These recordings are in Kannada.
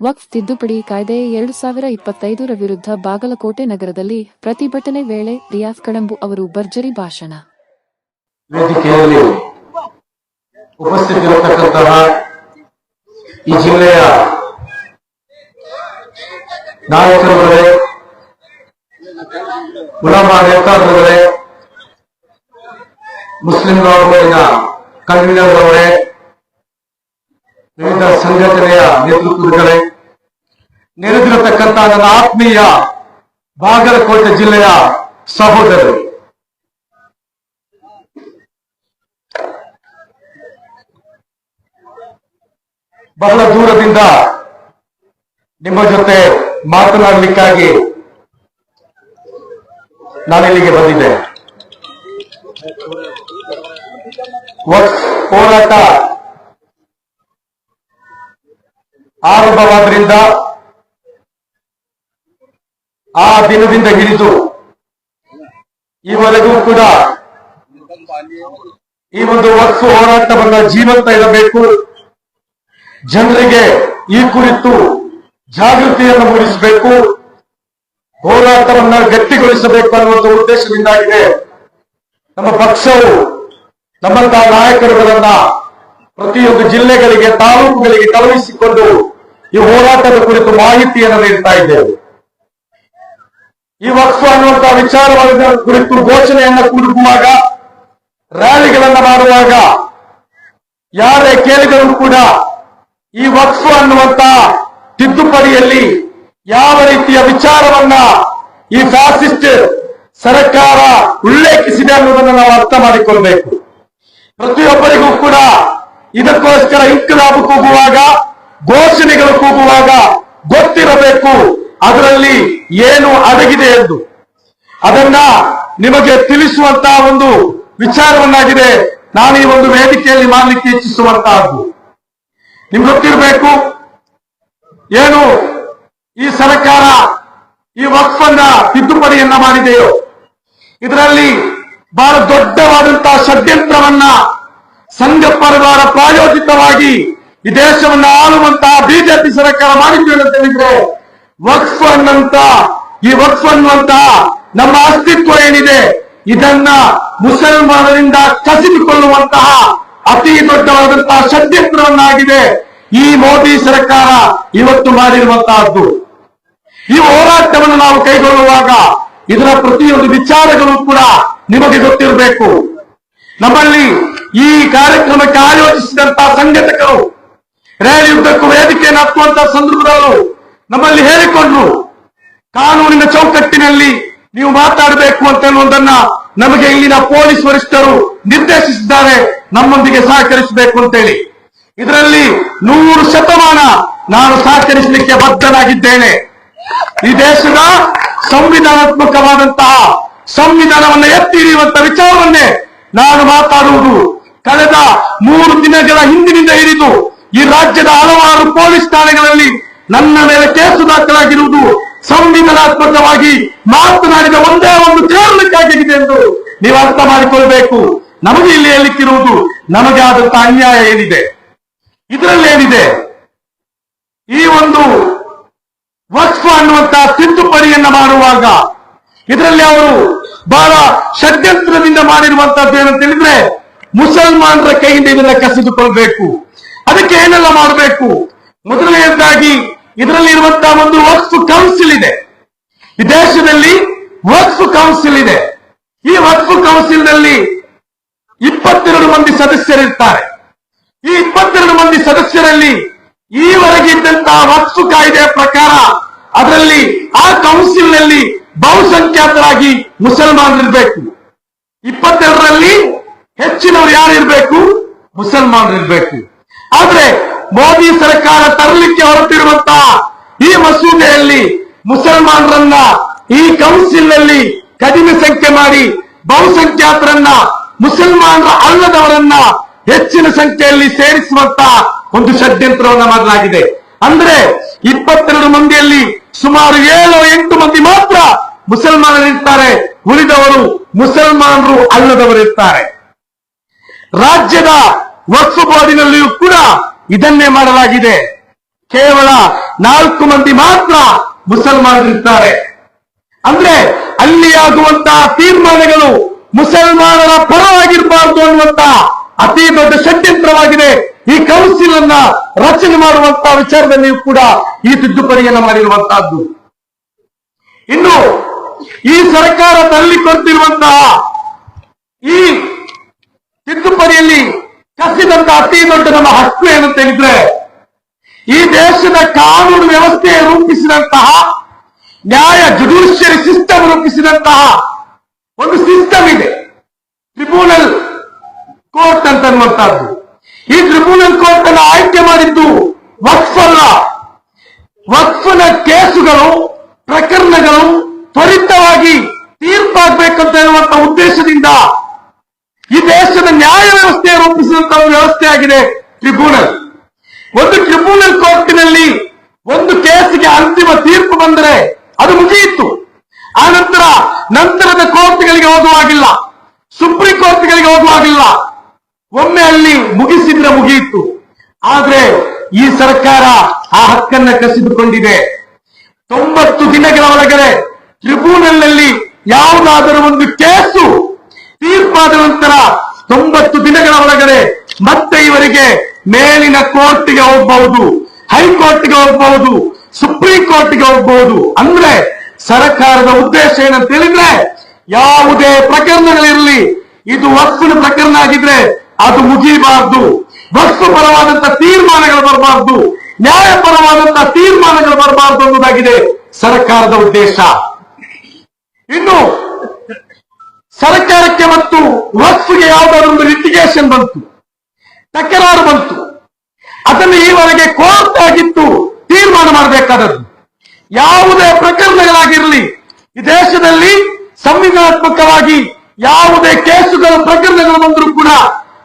ವಕ್ಫ್ ತಿದ್ದುಪಡಿ ಕಾಯ್ದೆ ಎರಡು ಸಾವಿರ ಇಪ್ಪತ್ತೈದರ ವಿರುದ್ಧ ಬಾಗಲಕೋಟೆ ನಗರದಲ್ಲಿ ಪ್ರತಿಭಟನೆ ವೇಳೆ ರಿಯಾಸ್ ಕಡಂಬು ಅವರು ಭರ್ಜರಿ ಭಾಷಣ. ವೇದಿಕೆಯಲ್ಲಿ ಉಪಸ್ಥಿತಿರತಕ್ಕಂತಹ ಈ ಜಿಲ್ಲೆಯ ನಾಯಕರುಗಳೇ, ಉಲಮ ನೇತಾರರುಗಳೇ, ಮುಸ್ಲಿಂ ನೋಡುವಿನ ಕನ್ವೀನರ್ಗಳವರೇ ವಿವಿಧ ಸಂಘಟನೆಯ ನೇತೃತ್ವಗಳೇ ನೆರೆದಿರತಕ್ಕಂತಹ ನನ್ನ ಆತ್ಮೀಯ ಬಾಗಲಕೋಟೆ ಜಿಲ್ಲೆಯ ಸಹೋದರರು. ಬಹಳ ದೂರದಿಂದ ನಿಮ್ಮ ಜೊತೆ ಮಾತನಾಡಲಿಕ್ಕಾಗಿ ನಾನಿಲ್ಲಿಗೆ ಬಂದಿದ್ದೆ ಹೋರಾಟ ಆರಂಭವಾದ್ರಿಂದ ಆ ದಿನದಿಂದ ಹಿಡಿದು ಈವರೆಗೂ ಕೂಡ ಈ ಒಂದು ವಸ್ತು ಹೋರಾಟವನ್ನ ಜೀವಂತ ಇರಬೇಕು ಜನರಿಗೆ ಈ ಕುರಿತು ಜಾಗೃತಿಯನ್ನು ಮೂಡಿಸಬೇಕು. ಹೋರಾಟವನ್ನ ಗಟ್ಟಿಗೊಳಿಸಬೇಕು ಅನ್ನುವಂಥ ಉದ್ದೇಶದಿಂದಾಗಿದೆ. ನಮ್ಮ ಪಕ್ಷವು ನಮ್ಮಂತಹ ನಾಯಕರುಗಳನ್ನ ಪ್ರತಿಯೊಂದು ಜಿಲ್ಲೆಗಳಿಗೆ, ತಾಲೂಕುಗಳಿಗೆ ಕಳುಹಿಸಿಕೊಂಡು ಈ ಹೋರಾಟದ ಕುರಿತು ಮಾಹಿತಿಯನ್ನು ನೀಡ್ತಾ ಇದ್ದೇವೆ. ಈ ವಕ್ಫ ಅನ್ನುವಂತಹ ವಿಚಾರವಾದ ಕುರಿತು ಘೋಷಣೆಯನ್ನ ಕೂಡುವಾಗ, ರ್ಯಾಲಿಗಳನ್ನ ಮಾಡುವಾಗ, ಯಾರೇ ಕೇಳಿದರೂ ಕೂಡ ಈ ವಕ್ಫ ಅನ್ನುವಂತಹ ತಿದ್ದುಪಡಿಯಲ್ಲಿ ಯಾವ ರೀತಿಯ ವಿಚಾರವನ್ನ ಈ ಫ್ಯಾಸಿಸ್ಟ್ ಸರ್ಕಾರ ಉಲ್ಲೇಖಿಸಿದೆ ಅನ್ನೋದನ್ನು ನಾವು ಅರ್ಥ ಮಾಡಿಕೊಳ್ಬೇಕು. ಪ್ರತಿಯೊಬ್ಬರಿಗೂ ಕೂಡ ಇದಕ್ಕೋಸ್ಕರ ಇಂಕಲಾಬ್ ಕೂಗುವಾಗ ಘೋಷಣೆಗಳು ಕೂಗುವಾಗ ಗೊತ್ತಿರಬೇಕು ಅದರಲ್ಲಿ ಏನು ಅಡಗಿದೆ ಎಂದು. ಅದನ್ನ ನಿಮಗೆ ತಿಳಿಸುವಂತಹ ಒಂದು ವಿಚಾರವನ್ನಾಗಿದೆ. ನಾನು ಈ ಒಂದು ವೇದಿಕೆಯಲ್ಲಿ ಮಾಡಲಿಕ್ಕೆ ಇಚ್ಛಿಸುವಂತಹದ್ದು. ನಿಮ್ಗೆ ಗೊತ್ತಿರಬೇಕು, ಏನು ಈ ಸರ್ಕಾರ ಈ ವಕ್ಫನ್ನ ತಿದ್ದುಪಡಿಯನ್ನ ಮಾಡಿದೆಯೋ? ಇದರಲ್ಲಿ ಬಹಳ ದೊಡ್ಡವಾದಂತಹ ಷಡ್ಯಂತ್ರವನ್ನ ಸಂಘ ಪರಿವಾರ ಪ್ರಾಯೋಜಿತವಾಗಿ ಈ ದೇಶವನ್ನ ಆಳುವಂತ ಬಿಜೆಪಿ ಸರ್ಕಾರ ಮಾಡಿದ್ವಿ ಅಂತ ಹೇಳಿದ್ರೆ. ವಕ್ಫ್ ಅನ್ನಂತ ಈ ವಕ್ಫ್ ಅನ್ನುವಂತ ನಮ್ಮ ಅಸ್ತಿತ್ವ ಏನಿದೆ, ಇದನ್ನ ಮುಸಲ್ಮಾನರಿಂದ ಕಸಿದುಕೊಳ್ಳುವಂತಹ ಅತಿ ದೊಡ್ಡವಾದಂತಹ ಷಡ್ಯಂತ್ರವನ್ನಾಗಿದೆ ಈ ಮೋದಿ ಸರ್ಕಾರ ಇವತ್ತು ಮಾಡಿರುವಂತಹದ್ದು. ಈ ಹೋರಾಟವನ್ನು ನಾವು ಕೈಗೊಳ್ಳುವಾಗ ಇದರ ಪ್ರತಿಯೊಂದು ವಿಚಾರಗಳು ಕೂಡ ನಿಮಗೆ ಗೊತ್ತಿರಬೇಕು. ನಮ್ಮಲ್ಲಿ ಈ ಕಾರ್ಯಕ್ರಮಕ್ಕೆ ಆಯೋಜಿಸಿದಂತಹ ಸಂಘಟಕರು ರ್ಯಾಲಿ ಉದ್ದಕ್ಕೂ ವೇದಿಕೆಯನ್ನು ಹತ್ತುವಂತಹ ಸಂದರ್ಭದಲ್ಲೂ ನಮ್ಮಲ್ಲಿ ಹೇಳಿಕೊಂಡ್ರು, ಕಾನೂನಿನ ಚೌಕಟ್ಟಿನಲ್ಲಿ ನೀವು ಮಾತಾಡಬೇಕು ಅಂತ ಅನ್ನುವುದನ್ನ ನಮಗೆ ಇಲ್ಲಿನ ಪೊಲೀಸ್ ವರಿಷ್ಠರು ನಿರ್ದೇಶಿಸಿದ್ದಾರೆ, ನಮ್ಮೊಂದಿಗೆ ಸಹಕರಿಸಬೇಕು ಅಂತೇಳಿ. ಇದರಲ್ಲಿ ನೂರು ಶತಮಾನ ನಾನು ಸಹಕರಿಸಲಿಕ್ಕೆ ಬದ್ಧನಾಗಿದ್ದೇನೆ. ಈ ದೇಶದ ಸಂವಿಧಾನಾತ್ಮಕವಾದಂತಹ ಸಂವಿಧಾನವನ್ನ ಎತ್ತಿ ಹಿಡಿಯುವಂತ ವಿಚಾರವನ್ನೇ ನಾನು ಮಾತಾಡುವುದು. ಕಳೆದ ಮೂರು ದಿನಗಳ ಹಿಂದಿನಿಂದ ಹಿಡಿದು ಈ ರಾಜ್ಯದ ಹಲವಾರು ಪೊಲೀಸ್ ಠಾಣೆಗಳಲ್ಲಿ ನನ್ನ ಮೇಲೆ ಕೇಸು ದಾಖಲಾಗಿರುವುದು ಸಂವಿಧಾನಾತ್ಮಕವಾಗಿ ಮಾತನಾಡಿದ ಒಂದೇ ಒಂದು ಕಾರಣಕ್ಕಾಗಿದೆ ಎಂದು ನೀವು ಅರ್ಥ ಮಾಡಿಕೊಳ್ಬೇಕು. ನಮಗೆ ಇಲ್ಲಿ ಹೇಳಿಕ್ಕಿರುವುದು ನಮಗೆ ಆದಂತಹ ಅನ್ಯಾಯ ಏನಿದೆ? ಇದರಲ್ಲಿ ಏನಿದೆ? ಈ ಒಂದು ವಕ್ಫ ಅನ್ನುವಂತಹ ತಿದ್ದುಪಡಿಯನ್ನ ಮಾಡುವಾಗ ಇದರಲ್ಲಿ ಅವರು ಬಹಳ ಷಡ್ಯಂತ್ರದಿಂದ ಮಾಡಿರುವಂತಹದ್ದು ಏನಂತ ಹೇಳಿದ್ರೆ ಮುಸಲ್ಮಾನರ ಕೈಯಿಂದ ಇದನ್ನ ಕಸಿದುಕೊಳ್ಬೇಕು. ಅದಕ್ಕೆ ಏನೆಲ್ಲ ಮಾಡಬೇಕು? ಮೊದಲನೆಯದಾಗಿ ಇದರಲ್ಲಿ ಇರುವಂತಹ ಒಂದು ವಕ್ಫ್ ಕೌನ್ಸಿಲ್ ಇದೆ. ಈ ದೇಶದಲ್ಲಿ ವಕ್ಫ್ ಕೌನ್ಸಿಲ್ ಇದೆ. ಈ ವಕ್ಫ್ ಕೌನ್ಸಿಲ್ನಲ್ಲಿ ಇಪ್ಪತ್ತೆರಡು ಮಂದಿ ಸದಸ್ಯರಿರ್ತಾರೆ. ಈ ಇಪ್ಪತ್ತೆರಡು ಮಂದಿ ಸದಸ್ಯರಲ್ಲಿ ಈವರೆಗೆ ಇದ್ದಂತಹ ವಕ್ಫ್ ಕಾಯ್ದೆಯ ಪ್ರಕಾರ ಅದರಲ್ಲಿ ಆ ಕೌನ್ಸಿಲ್ನಲ್ಲಿ ಬಹುಸಂಖ್ಯಾತರಾಗಿ ಮುಸಲ್ಮಾನರಿರ್ಬೇಕು. ಇಪ್ಪತ್ತೆರಡರಲ್ಲಿ ಹೆಚ್ಚಿನವರು ಯಾರಿರ್ಬೇಕು? ಮುಸಲ್ಮಾನರಿರ್ಬೇಕು. ಆದ್ರೆ ಮೋದಿ ಸರ್ಕಾರ ತರಲಿಕ್ಕೆ ಹೊರಟಿರುವಂತ ಈ ಮಸೂದೆಯಲ್ಲಿ ಮುಸಲ್ಮಾನರನ್ನ ಈ ಕೌನ್ಸಿಲ್ನಲ್ಲಿ ಕಡಿಮೆ ಸಂಖ್ಯೆ ಮಾಡಿ ಬಹುಸಂಖ್ಯಾತರನ್ನ ಮುಸಲ್ಮಾನರ ಅಲ್ಲದವರನ್ನ ಹೆಚ್ಚಿನ ಸಂಖ್ಯೆಯಲ್ಲಿ ಸೇರಿಸುವಂತ ಒಂದು ಷಡ್ಯಂತ್ರವನ್ನ ಮಾಡಲಾಗಿದೆ. ಅಂದ್ರೆ ಇಪ್ಪತ್ತೆರಡು ಮಂದಿಯಲ್ಲಿ ಸುಮಾರು ಏಳು ಎಂಟು ಮಂದಿ ಮಾತ್ರ ಮುಸಲ್ಮಾನರಿರ್ತಾರೆ. ಉಳಿದವರು ಮುಸಲ್ಮಾನರು ಅಲ್ಲದವರಿರ್ತಾರೆ. ರಾಜ್ಯದ ವಕ್ಫ್ ಬೋರ್ಡಿನಲ್ಲಿಯೂ ಕೂಡ ಇದನ್ನೇ ಮಾಡಲಾಗಿದೆ. ಕೇವಲ ನಾಲ್ಕು ಮಂದಿ ಮಾತ್ರ ಮುಸಲ್ಮಾನರಿದ್ದಾರೆ. ಅಂದ್ರೆ ಅಲ್ಲಿ ಆಗುವಂತಹ ತೀರ್ಮಾನಗಳು ಮುಸಲ್ಮಾನರ ಪರವಾಗಿರಬಾರದು ಅನ್ನುವಂತ ಅತಿ ದೊಡ್ಡ ಷಡ್ಯಂತ್ರವಾಗಿದೆ. ಈ ಕೌನ್ಸಿಲ್ ಅನ್ನ ರಚನೆ ಮಾಡುವಂತಹ ವಿಚಾರದಲ್ಲಿಯೂ ಕೂಡ ಈ ತಿದ್ದುಪಡಿಯನ್ನು ಮಾಡಿರುವಂತಹದ್ದು ಇನ್ನು ಈ ಸರ್ಕಾರ ತಳ್ಳಿಕೊಡ್ತಿರುವಂತಹ ಈ ತಿದ್ದುಪಡಿಯಲ್ಲಿ ಕಸಿದಂತ ಅತಿ ದೊಡ್ಡ ನಮ್ಮ ಹಕ್ಕು ಏನಂತ ಹೇಳಿದ್ರೆ, ಈ ದೇಶದ ಕಾನೂನು ವ್ಯವಸ್ಥೆ ರೂಪಿಸಿದಂತಹ, ನ್ಯಾಯ ಜುಡಿಷಿಯರಿ ಸಿಸ್ಟಮ್ ರೂಪಿಸಿದಂತಹ ಒಂದು ಸಿಸ್ಟಮ್ ಇದೆ. ಟ್ರಿಬ್ಯುನಲ್ ಕೋರ್ಟ್ ಅಂತ ಅನ್ನುವಂತಹದ್ದು ಈ ಟ್ರಿಬ್ಯುನಲ್ ಕೋರ್ಟ್ ಅನ್ನು ಆಯ್ಕೆ ಮಾಡಿದ್ದು ವಕ್ಫ್ ಅಲ್ಲ ವಕ್ಫನ ಕೇಸುಗಳು, ಪ್ರಕರಣಗಳು ತ್ವರಿತವಾಗಿ ತೀರ್ಪಾಗಬೇಕಂತ ಹೇಳುವಂತ ಉದ್ದೇಶದಿಂದ ಈ ದೇಶದ ನ್ಯಾಯ ವ್ಯವಸ್ಥೆ ವ್ಯವಸ್ಥೆಯಾಗಿದೆ ಟ್ರಿಬ್ಯುನಲ್ ಒಂದು ಟ್ರಿಬ್ಯುನಲ್ ಕೋರ್ಟ್ನಲ್ಲಿ ಒಂದು ಕೇಸಿಗೆ ಅಂತಿಮ ತೀರ್ಪು ಬಂದರೆ ಅದು ಮುಗಿಯಿತು. ಆ ನಂತರ ನಂತರದ ಕೋರ್ಟ್ಗಳಿಗೆ ಹೋಗುವಾಗಿಲ್ಲ ಸುಪ್ರೀಂ ಕೋರ್ಟ್ಗಳಿಗೆ ಹೋಗುವಾಗಿಲ್ಲ ಒಮ್ಮೆ ಅಲ್ಲಿ ಮುಗಿಸಿದ್ರೆ ಮುಗಿಯಿತು. ಆದ್ರೆ ಈ ಸರ್ಕಾರ ಆ ಹಕ್ಕನ್ನ ಕಸಿದುಕೊಂಡಿದೆ. ತೊಂಬತ್ತು ದಿನಗಳ ಒಳಗಡೆ ಟ್ರಿಬ್ಯುನಲ್ನಲ್ಲಿ ಯಾವುದಾದರೂ ಒಂದು ಕೇಸು ತೀರ್ಪಾದ ನಂತರ ತೊಂಬತ್ತು ದಿನಗಳ ಒಳಗಡೆ ಮತ್ತೆ ಇವರಿಗೆ ಮೇಲಿನ ಕೋರ್ಟ್ಗೆ ಹೋಗಬಹುದು, ಹೈಕೋರ್ಟ್ಗೆ ಹೋಗಬಹುದು, ಸುಪ್ರೀಂ ಕೋರ್ಟ್ಗೆ ಹೋಗಬಹುದು. ಅಂದ್ರೆ ಸರ್ಕಾರದ ಉದ್ದೇಶ ಏನಂತ ಹೇಳಿದ್ರೆ ಯಾವುದೇ ಪ್ರಕರಣಗಳಿರಲಿ, ಇದು ವಸ್ತುನ ಪ್ರಕರಣ ಆಗಿದ್ರೆ ಅದು ಮುಗಿಬಾರ್ದು ವಸ್ತು ಪರವಾದಂತ ತೀರ್ಮಾನಗಳು ಬರಬಾರ್ದು. ನ್ಯಾಯಪರವಾದಂತ ತೀರ್ಮಾನಗಳು ಬರಬಾರ್ದು ಅನ್ನೋದಾಗಿದೆ ಸರ್ಕಾರದ ಉದ್ದೇಶ. ಇನ್ನು ಸರ್ಕಾರಕ್ಕೆ ಮತ್ತು ವಸ್ತುಗೆ ಯಾವುದಾದ್ರೂ ಒಂದು ಲಿಟಿಗೇಷನ್ ಬಂತು. ತಕರಾರು ಬಂತು. ಅದನ್ನು ಈವರೆಗೆ ಕೋರ್ಟ್ ಆಗಿತ್ತು ತೀರ್ಮಾನ ಮಾಡಬೇಕಾದದ್ದು. ಯಾವುದೇ ಪ್ರಕರಣಗಳಾಗಿರಲಿ, ಈ ದೇಶದಲ್ಲಿ ಸಂವಿಧಾನಾತ್ಮಕವಾಗಿ ಯಾವುದೇ ಕೇಸುಗಳು, ಪ್ರಕರಣಗಳು ಬಂದರೂ ಕೂಡ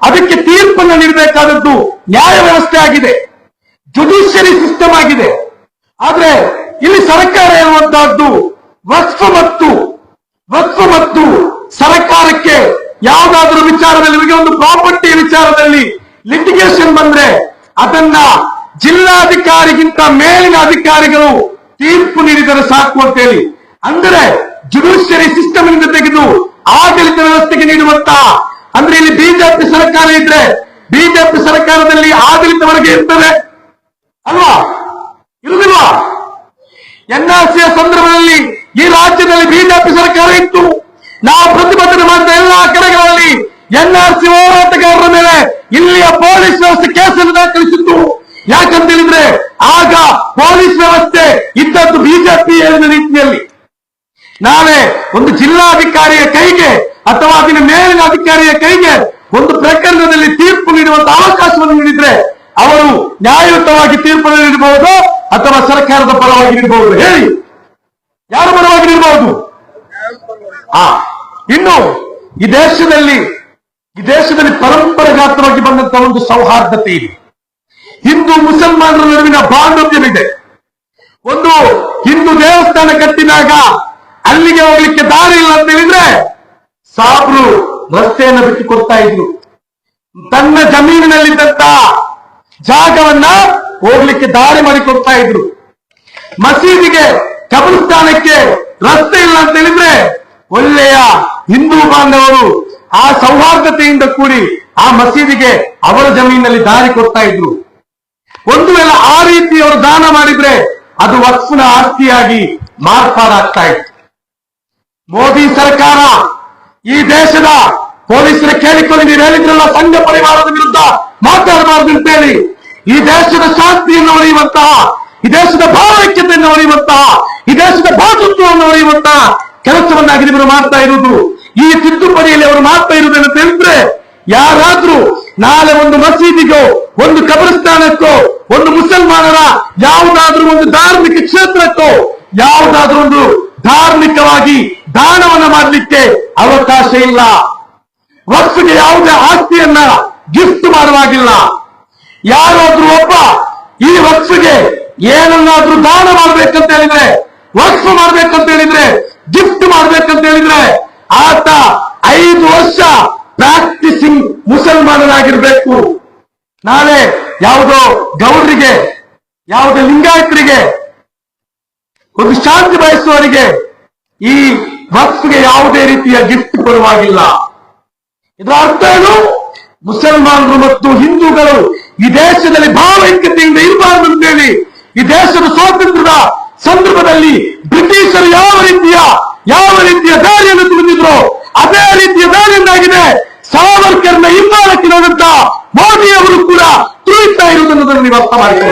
ಅದಕ್ಕೆ ತೀರ್ಪನ್ನು ನೀಡಬೇಕಾದದ್ದು ನ್ಯಾಯ ವ್ಯವಸ್ಥೆ ಆಗಿದೆ. ಜುಡಿಷಿಯರಿ ಸಿಸ್ಟಮ್ ಆಗಿದೆ. ಆದ್ರೆ ಇಲ್ಲಿ ಸರ್ಕಾರ ಇರುವಂತಹದ್ದು ವಕ್ಫ್ ಮತ್ತು ವಕ್ಫ್ ಮತ್ತು ಸರ್ಕಾರಕ್ಕೆ ಯಾವುದಾದ್ರೂ ವಿಚಾರದಲ್ಲಿ ಒಂದು ಪ್ರಾಪರ್ಟಿ ವಿಚಾರದಲ್ಲಿ ಲಿಟಿಗೇಷನ್ ಬಂದ್ರೆ ಅದನ್ನ ಜಿಲ್ಲಾಧಿಕಾರಿಗಿಂತ ಮೇಲಿನ ಅಧಿಕಾರಿಗಳು ತೀರ್ಪು ನೀಡಿದರೆ ಸಾಕು ಅಂತ ಹೇಳಿ. ಅಂದರೆ ಜುಡಿಷಿಯರಿ ಸಿಸ್ಟಮ್ನಿಂದ ತೆಗೆದು ಆಡಳಿತ ವ್ಯವಸ್ಥೆಗೆ ನೀಡುವಂತ ಅಂದ್ರೆ ಇಲ್ಲಿ ಬಿಜೆಪಿ ಸರ್ಕಾರ ಇದ್ರೆ ಬಿಜೆಪಿ ಸರ್ಕಾರದಲ್ಲಿ ಆಡಳಿತ ವರ್ಗ ಇರ್ತದೆ. ಅಲ್ವಾ? ಇರುದಿಲ್ವಾ ಎನ್ಆರ್ಸಿಯ ಸಂದರ್ಭದಲ್ಲಿ ಈ ರಾಜ್ಯದಲ್ಲಿ ಬಿಜೆಪಿ ಸರ್ಕಾರ ಇತ್ತು. ನಾವು ಪ್ರತಿಭಟನೆ ಮಾಡಿದ ಎಲ್ಲಾ ಕಡೆಗಳಲ್ಲಿ ಎನ್ಆರ್ಸಿ ಹೋರಾಟಗಾರರ ಮೇಲೆ ಇಲ್ಲಿಯ ಪೊಲೀಸ್ ವ್ಯವಸ್ಥೆ ಕೇಸನ್ನು ದಾಖಲಿಸಿತ್ತು. ಯಾಕಂತ ಹೇಳಿದ್ರೆ ಆಗ ಪೊಲೀಸ್ ವ್ಯವಸ್ಥೆ ಇದ್ದದ್ದು ಬಿಜೆಪಿ ಹೇಳಿದ ರೀತಿಯಲ್ಲಿ ನಾವೇ ಒಂದು ಜಿಲ್ಲಾಧಿಕಾರಿಯ ಕೈಗೆ ಅಥವಾ ಅದಿನ ಮೇಲಿನ ಅಧಿಕಾರಿಯ ಕೈಗೆ ಒಂದು ಪ್ರಕರಣದಲ್ಲಿ ತೀರ್ಪು ನೀಡುವಂತ ಅವಕಾಶವನ್ನು ನೀಡಿದ್ರೆ ಅವರು ನ್ಯಾಯಯುತವಾಗಿ ತೀರ್ಪು ನೀಡಬಹುದು ಅಥವಾ ಸರ್ಕಾರದ ಪರವಾಗಿ ನೀಡಬಹುದು ಹೇಳಿ. ಯಾರ ಪರವಾಗಿ ನೀಡಬಹುದು? ಆ, ಇನ್ನು ಈ ದೇಶದಲ್ಲಿ ಈ ದೇಶದಲ್ಲಿ ಪರಂಪರಾಗತವಾಗಿ ಬಂದಂತ ಒಂದು ಸೌಹಾರ್ದತೆ ಇದೆ. ಹಿಂದೂ ಮುಸಲ್ಮಾನರ ನಡುವಿನ ಬಾಂಧವ್ಯವಿದೆ. ಒಂದು ಹಿಂದೂ ದೇವಸ್ಥಾನ ಕಟ್ಟಿದಾಗ ಅಲ್ಲಿಗೆ ಹೋಗ್ಲಿಕ್ಕೆ ದಾರಿ ಇಲ್ಲ ಅಂತ ಹೇಳಿದ್ರೆ ಸಾಬ್ರು ರಸ್ತೆಯನ್ನು ಬಿಟ್ಟು ಕೊಡ್ತಾ ಇದ್ರು. ತನ್ನ ಜಮೀನಿನಲ್ಲಿದ್ದಂತ ಜಾಗವನ್ನ ಹೋಗ್ಲಿಕ್ಕೆ ದಾರಿ ಮಾಡಿಕೊಡ್ತಾ ಇದ್ರು. ಮಸೀದಿಗೆ ಕಬರಸ್ಥಾನಕ್ಕೆ ರಸ್ತೆ ಇಲ್ಲ ಅಂತ ಹೇಳಿದ್ರೆ ಒಳ್ಳೆಯ ಹಿಂದೂ ಬಾಂಧವರು ಆ ಸೌಹಾರ್ದತೆಯಿಂದ ಕೂಡಿ ಆ ಮಸೀದಿಗೆ ಅವರ ಜಮೀನಲ್ಲಿ ದಾರಿ ಕೊಡ್ತಾ ಇದ್ರು. ಒಂದು ವೇಳೆ ಆ ರೀತಿ ಅವರು ದಾನ ಮಾಡಿದ್ರೆ ಅದು ವಕ್ಫ್ನ ಆಸ್ತಿಯಾಗಿ ಮಾರ್ಪಾಡಾಗ್ತಾ ಇತ್ತು. ಮೋದಿ ಸರ್ಕಾರ ಈ ದೇಶದ ಪೊಲೀಸರ ಕೇಳಿಕೊಂಡು ನೀವು ಹೇಳಿದ್ರಲ್ಲ ಸಂಘ ಪರಿವಾರದ ವಿರುದ್ಧ ಮಾತಾಡಬಾರದು ಅಂತೇಳಿ, ಈ ದೇಶದ ಶಾಂತಿಯನ್ನು ಒಡೆಯುವಂತಹ ಈ ದೇಶದ ಭಾವೈಕ್ಯತೆಯನ್ನು ಒಡೆಯುವಂತಹ ಈ ದೇಶದ ಭಾತೃತ್ವವನ್ನು ಒಡೆಯುವಂತಹ ಕೆಲಸವನ್ನಾಗಿ ನಿಮ್ಮನ್ನು ಮಾಡ್ತಾ ಇರುವುದು. ಈ ತಿದ್ದುಪಡಿಯಲ್ಲಿ ಅವರು ಮಾತ್ರ ಇರುವುದನ್ನು ತಿಳಿದ್ರೆ ಯಾರಾದ್ರೂ ನಾಳೆ ಒಂದು ಮಸೀದಿಗೋ, ಒಂದು ಕಬರಸ್ಥಾನಕ್ಕೋ, ಒಂದು ಮುಸಲ್ಮಾನರ ಯಾವುದಾದ್ರೂ ಒಂದು ಧಾರ್ಮಿಕ ಕ್ಷೇತ್ರಕ್ಕೋ, ಯಾವುದಾದ್ರೂ ಒಂದು ಧಾರ್ಮಿಕವಾಗಿ ದಾನವನ್ನ ಮಾಡಲಿಕ್ಕೆ ಅವಕಾಶ ಇಲ್ಲ. ವಸ್ತುಗೆ ಯಾವುದೇ ಆಸ್ತಿಯನ್ನ ಗಿಫ್ಟ್ ಮಾಡುವಾಗಿಲ್ಲ. ಯಾರಾದ್ರೂ ಒಬ್ಬ ಈ ವಸ್ತುಗೆ ಏನನ್ನಾದ್ರೂ ದಾನ ಮಾಡ್ಬೇಕಂತ ಹೇಳಿದ್ರೆ ವಕ್ಫ್ ಮಾಡ್ಬೇಕಂತ ಹೇಳಿದ್ರೆ ಗಿಫ್ಟ್ ಮಾಡ್ಬೇಕಂತ ಹೇಳಿದ್ರೆ ಆತ ಐದು ವರ್ಷ ಪ್ರಾಕ್ಟಿಸಿಂಗ್ ಮುಸಲ್ಮಾನರಾಗಿರ್ಬೇಕು ನಾಳೆ ಯಾವುದೋ ಗೌಡರಿಗೆ, ಯಾವುದೋ ಲಿಂಗಾಯತರಿಗೆ, ಒಂದು ಶಾಂತಿ ಬಯಸುವವರಿಗೆ ಈ ವಕ್ಫ್ಗೆ ಯಾವುದೇ ರೀತಿಯ ಗಿಫ್ಟ್ ಕೊಡುವಾಗಿಲ್ಲ. ಇದರ ಅರ್ಥ ಏನು? ಮುಸಲ್ಮಾನರು ಮತ್ತು ಹಿಂದೂಗಳು ಈ ದೇಶದಲ್ಲಿ ಭಾವೈಕ್ಯತೆಯಿಂದ ಇರಬಾರದು ಅಂತೇಳಿ ಈ ದೇಶದ ಸ್ವಾತಂತ್ರ್ಯದ ಸಂದರ್ಭದಲ್ಲಿ ಬ್ರಿಟಿಷರು ಯಾವ ರೀತಿಯ ಯಾವ ರೀತಿಯ ದಾರಿಯನ್ನು ತುಳಿದಿದ್ರು ಅದೇ ರೀತಿಯ ದಾರಿಯಿಂದಾಗಿದೆ ಸಾವರ್ಕರ್ನ ಹಿಂಬಾಲಕ್ಕಿರುವಂತ ಮೋದಿ ಅವರು ಕೂಡ ತುಳಿತಾ ಇರುವುದನ್ನು ನೀವು ಅರ್ಥ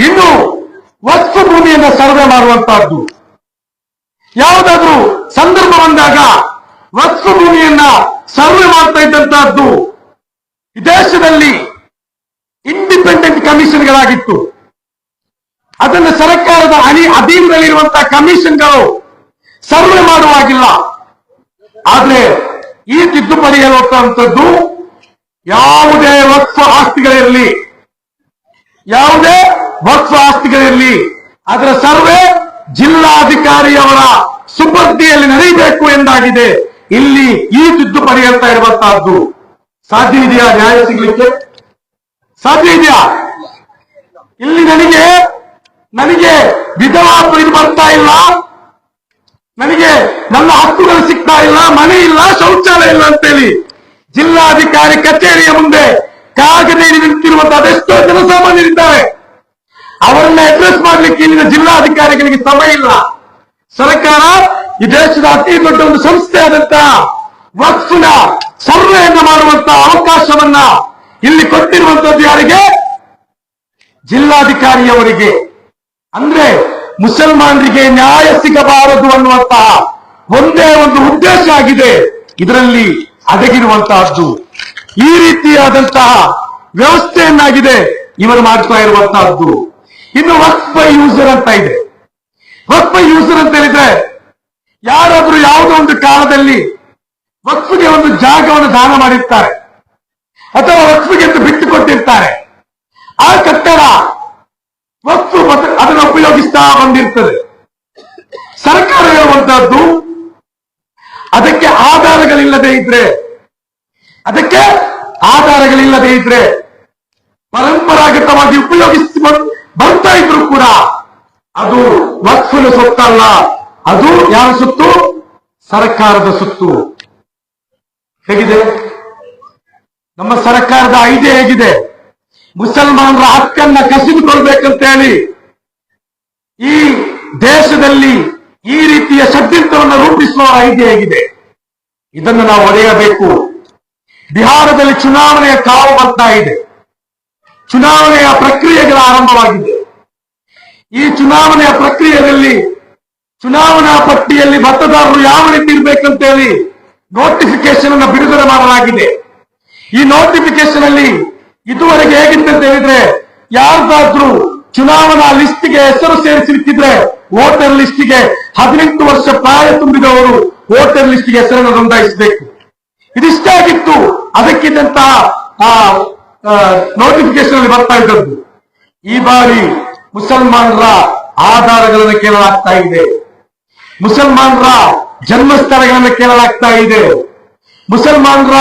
ಇನ್ನು ವಸ್ತು ಭೂಮಿಯನ್ನ ಸರ್ವೆ ಮಾಡುವಂತಹದ್ದು. ಯಾವುದಾದ್ರೂ ಸಂದರ್ಭ ಬಂದಾಗ ವಸ್ತು ಭೂಮಿಯನ್ನ ಸರ್ವೆ ಮಾಡ್ತಾ ಇದ್ದಂತಹದ್ದು ದೇಶದಲ್ಲಿ ಇಂಡಿಪೆಂಡೆಂಟ್ ಕಮಿಷನ್ಗಳಾಗಿತ್ತು ಅದನ್ನು ಸರ್ಕಾರದ ಅನಿ ಅಧೀನದಲ್ಲಿರುವಂತಹ ಕಮಿಷನ್ಗಳು ಸರ್ವೆ ಮಾಡುವಾಗಿಲ್ಲ. ಆದ್ರೆ ಈ ತಿದ್ದುಪಡಿ ಹೇಳುವಂತಹದ್ದು ಯಾವುದೇ ವಕ್ಫ ಆಸ್ತಿಗಳಿರಲಿ, ಯಾವುದೇ ವಕ್ಫ ಆಸ್ತಿಗಳಿರಲಿ, ಅದರ ಸರ್ವೆ ಜಿಲ್ಲಾಧಿಕಾರಿಯವರ ಸುಪರ್ದಿಯಲ್ಲಿ ನಡೆಯಬೇಕು ಎಂದಾಗಿದೆ. ಇಲ್ಲಿ ಈ ತಿದ್ದುಪಡಿ ಅಂತ ಇರುವಂತಹದ್ದು ಸಾಧ್ಯ ಇದೆಯಾ? ನ್ಯಾಯ ಸಿಗ್ಲಿಕ್ಕೆ ಸಾಧ್ಯ ಇದೆಯಾ? ಇಲ್ಲಿ ನನಗೆ ನನಗೆ ವಿಧವಾ ಇದು ಬರ್ತಾ ಇಲ್ಲ. ನನಗೆ ನನ್ನ ಹಕ್ಕುಗಳು ಸಿಗ್ತಾ ಇಲ್ಲ, ಮನೆ ಇಲ್ಲ, ಶೌಚಾಲಯ ಇಲ್ಲ ಅಂತೇಳಿ ಜಿಲ್ಲಾಧಿಕಾರಿ ಕಚೇರಿಯ ಮುಂದೆ ಕಾಗದ ಹಿಡಿದು ನಿಂತಿರುವಂತಹ ಅದೆಷ್ಟೋ ಜನಸಾಮಾನ್ಯರಿದ್ದಾರೆ ಅವರನ್ನ ಅಡ್ರೆಸ್ ಮಾಡ್ಲಿಕ್ಕೆ ಇಲ್ಲಿನ ಜಿಲ್ಲಾಧಿಕಾರಿಗಳಿಗೆ ಸಮಯ ಇಲ್ಲ. ಸರ್ಕಾರ ಈ ದೇಶದ ಅತಿ ದೊಡ್ಡ ಒಂದು ಸಂಸ್ಥೆ ಆದಂತಹ ವಕ್ಫ್ನ ಸರ್ವೆಯನ್ನು ಮಾಡುವಂತಹ ಅವಕಾಶವನ್ನ ಇಲ್ಲಿ ಕೊಟ್ಟಿರುವಂತದ್ದು ಯಾರಿಗೆ? ಜಿಲ್ಲಾಧಿಕಾರಿಯವರಿಗೆ. ಅಂದ್ರೆ ಮುಸಲ್ಮಾನರಿಗೆ ನ್ಯಾಯ ಸಿಗಬಾರದು ಅನ್ನುವಂತಹ ಒಂದೇ ಒಂದು ಉದ್ದೇಶ ಆಗಿದೆ. ಇದರಲ್ಲಿ ಅಡಗಿರುವಂತಹದ್ದು. ಈ ರೀತಿಯಾದಂತಹ ವ್ಯವಸ್ಥೆಯನ್ನಾಗಿದೆ ಇವರು ಮಾಡ್ತಾ ಇರುವಂತಹದ್ದು. ಇನ್ನು ವರ್ಕ್ ಬೈ ಯೂಸರ್ ಅಂತ ಇದೆ. ವರ್ಕ್ ಬೈ ಯೂಸರ್ ಅಂತ ಹೇಳಿದ್ರೆ ಯಾರಾದ್ರೂ ಯಾವುದೋ ಒಂದು ಕಾಲದಲ್ಲಿ ವಕ್ಫಿಗೆ ಒಂದು ಜಾಗವನ್ನು ದಾನ ಮಾಡಿರ್ತಾರೆ. ಅಥವಾ ವಕ್ಫಿಗೆ ಎಂದು ಬಿಟ್ಟುಕೊಟ್ಟಿರ್ತಾರೆ ಆ ಕಟ್ಟಡ ಮತ್ತು ಅದನ್ನು ಉಪಯೋಗಿಸ್ತಾ ಬಂದಿರ್ತದೆ. ಸರ್ಕಾರ ಹೇಳುವಂತಹದ್ದು, ಅದಕ್ಕೆ ಆಧಾರಗಳಿಲ್ಲದೆ ಇದ್ರೆ, ಅದಕ್ಕೆ ಆಧಾರಗಳಿಲ್ಲದೆ ಇದ್ರೆ ಪರಂಪರಾಗತವಾಗಿ ಉಪಯೋಗಿಸಿ ಬರ್- ಬರ್ತಾ ಇದ್ರು ಕೂಡ ಅದು ವಕ್ಫನ ಸೊತ್ತಲ್ಲ. ಅದು ಯಾರ ಸುತ್ತು? ಸರ್ಕಾರದ ಸುತ್ತು. ಹೇಗಿದೆ? ನಮ್ಮ ಸರ್ಕಾರದ ಐಡಿಯಾ ಹೇಗಿದೆ? ಮುಸಲ್ಮಾನರ ಹಕ್ಕನ್ನ ಕಸಿದುಕೊಳ್ಬೇಕಂತ ಹೇಳಿ ಈ ದೇಶದಲ್ಲಿ ಈ ರೀತಿಯ ಷಡ್ಯಂತ್ರವನ್ನು ರೂಪಿಸುವ ಐಡಿಯಾ ಇದನ್ನು ನಾವು ಒಡೆಯಬೇಕು ಬಿಹಾರದಲ್ಲಿ ಚುನಾವಣೆಯ ಕಾವು ಬರ್ತಾ ಇದೆ. ಚುನಾವಣೆಯ ಪ್ರಕ್ರಿಯೆಗಳ ಆರಂಭವಾಗಿದೆ. ಈ ಚುನಾವಣೆಯ ಪ್ರಕ್ರಿಯೆಯಲ್ಲಿ ಚುನಾವಣಾ ಪಟ್ಟಿಯಲ್ಲಿ ಮತದಾರರು ಯಾವ ರೀತಿ ಇರಬೇಕಂತೇಳಿ ನೋಟಿಫಿಕೇಶನ್ ಅನ್ನು ಬಿಡುಗಡೆ ಮಾಡಲಾಗಿದೆ. ಈ ನೋಟಿಫಿಕೇಶನ್ ಅಲ್ಲಿ ಇದುವರೆಗೆ ಹೇಗಿತ್ತು ಅಂತ ಹೇಳಿದ್ರೆ ಯಾರ್ದಾದ್ರೂ ಚುನಾವಣಾ ಲಿಸ್ಟ್ಗೆ ಹೆಸರು ಸೇರಿಸಿರ್ತಿದ್ರೆ ವೋಟರ್ ಲಿಸ್ಟ್ಗೆ ಹದಿನೆಂಟು ವರ್ಷ ಪ್ರಾಯ ತುಂಬಿದವರು ವೋಟರ್ ಲಿಸ್ಟ್ಗೆ ಹೆಸರನ್ನು ನೋಂದಾಯಿಸಬೇಕು. ಇದಿಷ್ಟೇ ಆಗಿತ್ತು. ಅದಕ್ಕಿದ್ದಂತಹ ನೋಟಿಫಿಕೇಶನ್ ಅಲ್ಲಿ ಬರ್ತಾ ಇದ್ದದ್ದು. ಈ ಬಾರಿ ಮುಸಲ್ಮಾನರ ಆಧಾರಗಳನ್ನು ಕೇಳಲಾಗ್ತಾ ಇದೆ. ಮುಸಲ್ಮಾನರ ಜನ್ಮಸ್ಥಳಗಳನ್ನು ಕೇಳಲಾಗ್ತಾ ಇದೆ. ಮುಸಲ್ಮಾನರ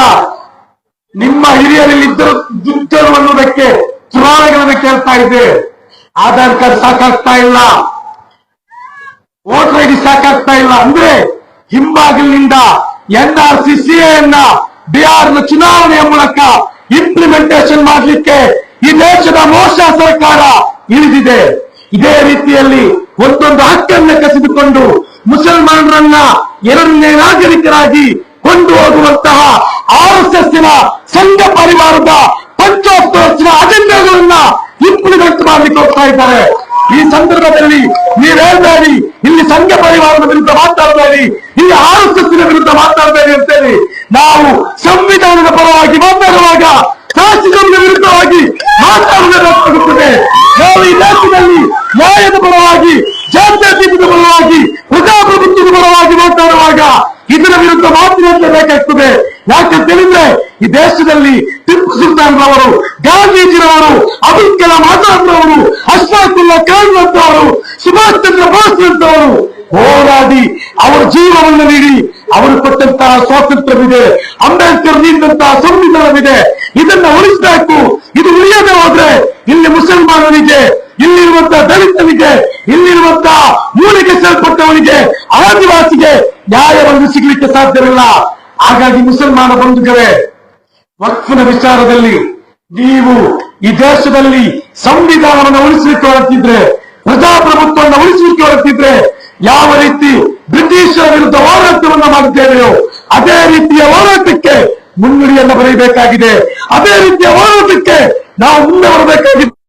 ನಿಮ್ಮ ಹಿರಿಯರಲ್ಲಿ ಇದ್ದರು ಅನ್ನೋದಕ್ಕೆ ಚುನಾವಣೆಗಳನ್ನು ಕೇಳ್ತಾ ಇದೆ ಆಧಾರ್ ಕಾರ್ಡ್ ಸಾಕಾಗ್ತಾ ಇಲ್ಲ. ವೋಟರ್ ಐಡಿ ಸಾಕಾಗ್ತಾ ಇಲ್ಲ. ಅಂದ್ರೆ ಹಿಂಬಾಗಿಲಿನಿಂದ ಎನ್ ಆರ್ ಸಿ ಸಿಎನ್ನ ನ ಚುನಾವಣೆಯ ಮೂಲಕ ಇಂಪ್ಲಿಮೆಂಟೇಷನ್ ಮಾಡಲಿಕ್ಕೆ ಈ ದೇಶದ ಮೋಸ ಸರ್ಕಾರ ಇಳಿದಿದೆ. ಇದೇ ರೀತಿಯಲ್ಲಿ ಒಂದೊಂದು ಹಕ್ಕನ್ನ ಕಸಿದುಕೊಂಡು ಮುಸಲ್ಮಾನರನ್ನ ಎರಡನೇ ನಾಗರಿಕರಾಗಿ ಕೊಂಡು ಹೋಗುವಂತಹ ಆರ್ ಎಸ್ ಸಂಘ ಪರಿವಾರದ ಪಂಚೋತ್ಸವ ಅಜೆಂಡಾಗಳನ್ನ ಇಂಪ್ಲಿಮೆಂಟ್ ಮಾಡಲಿಕ್ಕೆ ಹೋಗ್ತಾ ಇದ್ದಾರೆ. ಈ ಸಂದರ್ಭದಲ್ಲಿ ನೀವು ಇಲ್ಲಿ ಸಂಘ ಪರಿವಾರದ ವಿರುದ್ಧ ಮಾತಾಡಬೇಡಿ ಈ ಆರ್ ಎಸ್ ವಿರುದ್ಧ ಮಾತಾಡಬೇಡಿ ಅಂತೇಳಿ ನಾವು ಸಂವಿಧಾನದ ಪರವಾಗಿ ಮಾತಾಡುವಾಗ ಶಾಸಕರಿಗೆ ವಿರುದ್ಧವಾಗಿ ಮಾತಾಡಬೇಕಾಗುತ್ತದೆ ನಾವು ಈ ದೇಶದಲ್ಲಿ ನ್ಯಾಯದ ಪರವಾಗಿ, ಜಾತ್ಯತೀತದ ಪರವಾಗಿ, ಪ್ರಜಾಪ್ರಭುತ್ವದ ಪರವಾಗಿ ಮಾತಾಡುವಾಗ ಇದರ ವಿರುದ್ಧ ಮಾತನಾಡಬೇಕಾಗ್ತದೆ ಯಾಕಂತ ಹೇಳಿದ್ರೆ ಈ ದೇಶದಲ್ಲಿ ಟಿಪ್ಪು ಸುಲ್ತಾನ್ ರವರು, ಗಾಂಧೀಜಿರವರು ಅಬ್ದುಲ್ ಕಲಾಂ ಆಜಾದ್ ರವರು ಅಶ್ಫಾಕುಲ್ಲಾ ಖಾನ್ ಅಂತವರು ಸುಭಾಷ್ ಚಂದ್ರ ಬೋಸ್ ಅಂತವರು ಹೋರಾಡಿ ಅವರ ಜೀವವನ್ನು ನೀಡಿ ಅವರು ಕೊಟ್ಟಂತಹ ಸ್ವಾತಂತ್ರ್ಯವಿದೆ, ಅಂಬೇಡ್ಕರ್ ನೀಡಿದಂತಹ ಸಂವಿಧಾನವಿದೆ. ಇದನ್ನ ಉಳಿಸಬೇಕು. ಇದು ಉಳಿಯದೆ ಹೋದ್ರೆ ಇಲ್ಲಿ ಮುಸಲ್ಮಾನನಿಗೆ, ಇಲ್ಲಿರುವಂತಹ ದಲಿತನಿಗೆ, ಇಲ್ಲಿರುವಂತಹ ಮೂಲಿಗೆ ಸೇರ್ಪಟ್ಟವನಿಗೆ, ಆದಿವಾಸಿಗೆ ನ್ಯಾಯವನ್ನು ಸಿಗ್ಲಿಕ್ಕೆ ಸಾಧ್ಯವಿಲ್ಲ. ಹಾಗಾಗಿ ಮುಸಲ್ಮಾನ ಬಂಧುಗಳೇ, ವಕ್ಫನ ವಿಚಾರದಲ್ಲಿ ನೀವು ಈ ದೇಶದಲ್ಲಿ ಸಂವಿಧಾನವನ್ನು ಉಳಿಸಲಿಕ್ಕೆ ಹೊರಟಿದ್ರೆ, ಪ್ರಜಾಪ್ರಭುತ್ವವನ್ನು ಉಳಿಸಲಿಕ್ಕೆ ಹೊರಟಿದ್ರೆ, ಯಾವ ರೀತಿ ಬ್ರಿಟಿಷರ ವಿರುದ್ಧ ಹೋರಾಟವನ್ನು ಮಾಡುತ್ತೇವೆಯೋ ಅದೇ ರೀತಿಯ ಹೋರಾಟಕ್ಕೆ ಮುನ್ನುಡಿಯನ್ನು ಬರೆಯಬೇಕಾಗಿದೆ ಅದೇ ರೀತಿಯ ಹೋರಾಟಕ್ಕೆ ನಾವು ಮುಂದೆ ಬರಬೇಕಾಗಿದೆ.